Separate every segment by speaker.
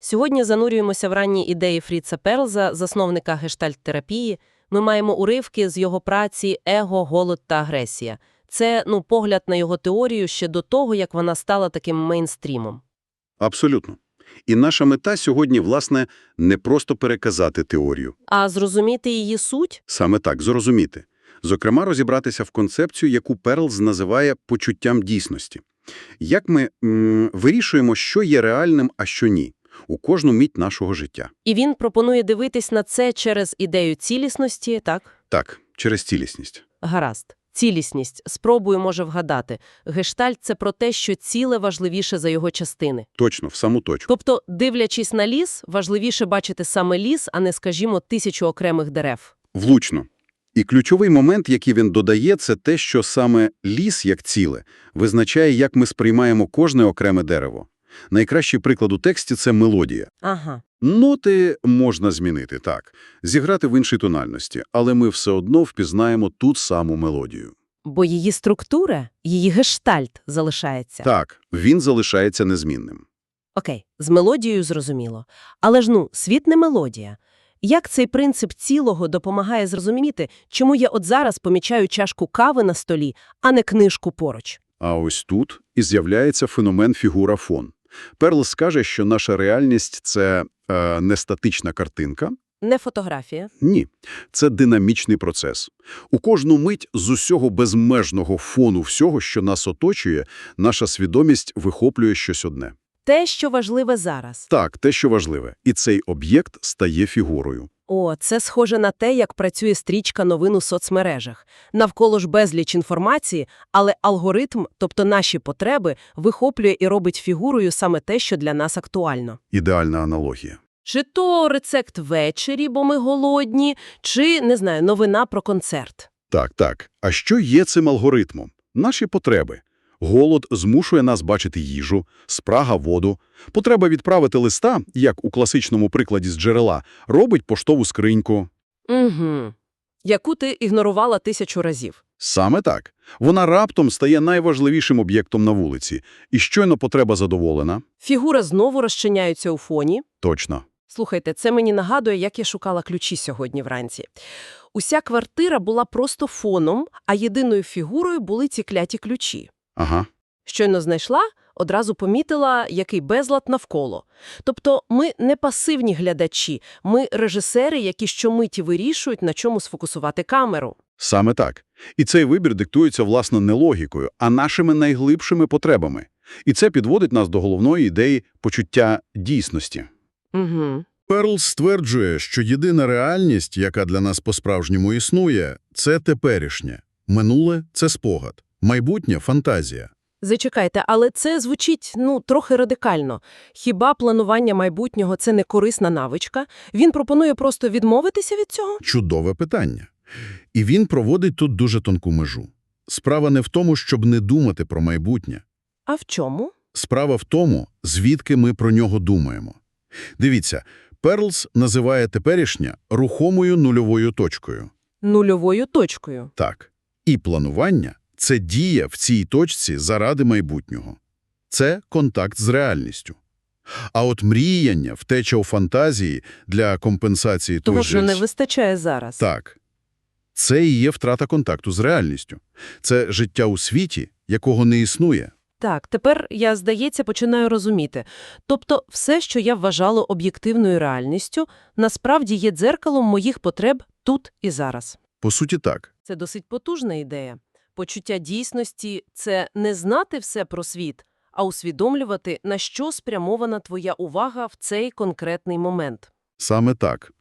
Speaker 1: Сьогодні занурюємося в ранні ідеї Фріца Перлза, засновника гештальт-терапії. Ми маємо уривки з його праці «Его, голод та агресія». Це, ну, погляд на його теорію ще до того, як вона стала таким мейнстрімом.
Speaker 2: Абсолютно. І наша мета сьогодні, власне, не просто переказати теорію.
Speaker 1: А зрозуміти її суть?
Speaker 2: Саме так, зрозуміти. Зокрема, розібратися в концепцію, яку Перлз називає почуттям дійсності. Як ми м, вирішуємо, що є реальним, а що ні, у кожну мить нашого життя.
Speaker 1: І він пропонує дивитись на це через ідею цілісності, так?
Speaker 2: Так, через цілісність.
Speaker 1: Гаразд. Цілісність. Спробую, може, вгадати. Гештальт – це про те, що ціле важливіше за його частини.
Speaker 2: Точно, в саму точку.
Speaker 1: Тобто, дивлячись на ліс, важливіше бачити саме ліс, а не, скажімо, тисячу окремих дерев.
Speaker 2: Влучно. І ключовий момент, який він додає, це те, що саме ліс, як ціле, визначає, як ми сприймаємо кожне окреме дерево. Найкращий приклад у тексті – це мелодія.
Speaker 1: Ага.
Speaker 2: Ноти можна змінити, так, зіграти в іншій тональності, але ми все одно впізнаємо ту саму мелодію.
Speaker 1: Бо її структура, її гештальт залишається.
Speaker 2: Так, він залишається незмінним.
Speaker 1: Окей, з мелодією зрозуміло. Але ж, ну, світ не мелодія. Як цей принцип цілого допомагає зрозуміти, чому я от зараз помічаю чашку кави на столі, а не книжку поруч?
Speaker 2: А ось тут і з'являється феномен фігура-фон. Перл скаже, що наша реальність – це е, не статична картинка,
Speaker 1: Не фотографія.
Speaker 2: Ні, це динамічний процес. У кожну мить з усього безмежного фону всього, що нас оточує, наша свідомість вихоплює щось одне.
Speaker 1: Те, що важливе зараз.
Speaker 2: Так, те, що важливе. І цей об'єкт стає фігурою.
Speaker 1: О, це схоже на те, як працює стрічка новин у соцмережах. Навколо ж безліч інформації, але алгоритм, тобто наші потреби, вихоплює і робить фігурою саме те, що для нас актуально.
Speaker 2: Ідеальна аналогія.
Speaker 1: Чи то рецепт ввечері, бо ми голодні, чи, не знаю, новина про концерт.
Speaker 2: Так, так. А що є цим алгоритмом? Наші потреби. Голод змушує нас бачити їжу, спрага – воду. Потреба відправити листа, як у класичному прикладі з джерела, робить поштову скриньку.
Speaker 1: Угу. Яку ти ігнорувала тисячу разів.
Speaker 2: Саме так. Вона раптом стає найважливішим об'єктом на вулиці. І щойно потреба задоволена.
Speaker 1: Фігура знову розчиняється у фоні.
Speaker 2: Точно.
Speaker 1: Слухайте, це мені нагадує, як я шукала ключі сьогодні вранці. Уся квартира була просто фоном, а єдиною фігурою були ці кляті ключі.
Speaker 2: Ага.
Speaker 1: Щойно знайшла, одразу помітила, який безлад навколо. Тобто ми не пасивні глядачі, ми режисери, які щомиті вирішують, на чому сфокусувати камеру.
Speaker 2: Саме так. І цей вибір диктується, власне, не логікою, а нашими найглибшими потребами. І це підводить нас до головної ідеї почуття дійсності.
Speaker 1: Угу.
Speaker 3: Перлс стверджує, що єдина реальність, яка для нас по-справжньому існує, це теперішнє. Минуле – це спогад. Майбутнє – фантазія.
Speaker 1: Зачекайте, але це звучить, ну, трохи радикально. Хіба планування майбутнього – це не корисна навичка? Він пропонує просто відмовитися від цього?
Speaker 3: Чудове питання. І він проводить тут дуже тонку межу. Справа не в тому, щоб не думати про майбутнє.
Speaker 1: А в чому?
Speaker 3: Справа в тому, звідки ми про нього думаємо. Дивіться, Перлс називає теперішнє рухомою нульовою точкою.
Speaker 1: Нульовою точкою.
Speaker 3: Так. І планування – це дія в цій точці заради майбутнього. Це контакт з реальністю. А от мріяння, втеча у фантазії для компенсації
Speaker 1: Того, що не вистачає зараз.
Speaker 3: Так. Це і є втрата контакту з реальністю. Це життя у світі, якого не існує.
Speaker 1: Так, тепер я, здається, починаю розуміти. Тобто все, що я вважала об'єктивною реальністю, насправді є дзеркалом моїх потреб тут і зараз.
Speaker 3: По суті, так.
Speaker 1: Це досить потужна ідея. Почуття дійсності – це не знати все про світ, а усвідомлювати, на що спрямована твоя увага в цей конкретний момент.
Speaker 3: Саме так.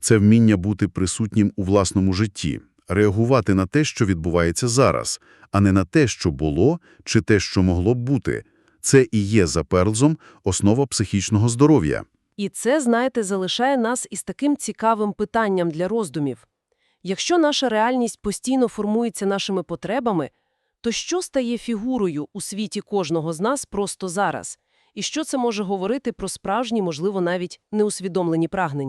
Speaker 3: Це вміння бути присутнім у власному житті, реагувати на те, що відбувається зараз, а не на те, що було чи те, що могло б бути. Це і є за Перлзом основа психічного здоров'я.
Speaker 1: І це, знаєте, залишає нас із таким цікавим питанням для роздумів. Якщо наша реальність постійно формується нашими потребами, то що стає фігурою у світі кожного з нас просто зараз? І що це може говорити про справжні, можливо, навіть неусвідомлені прагнення?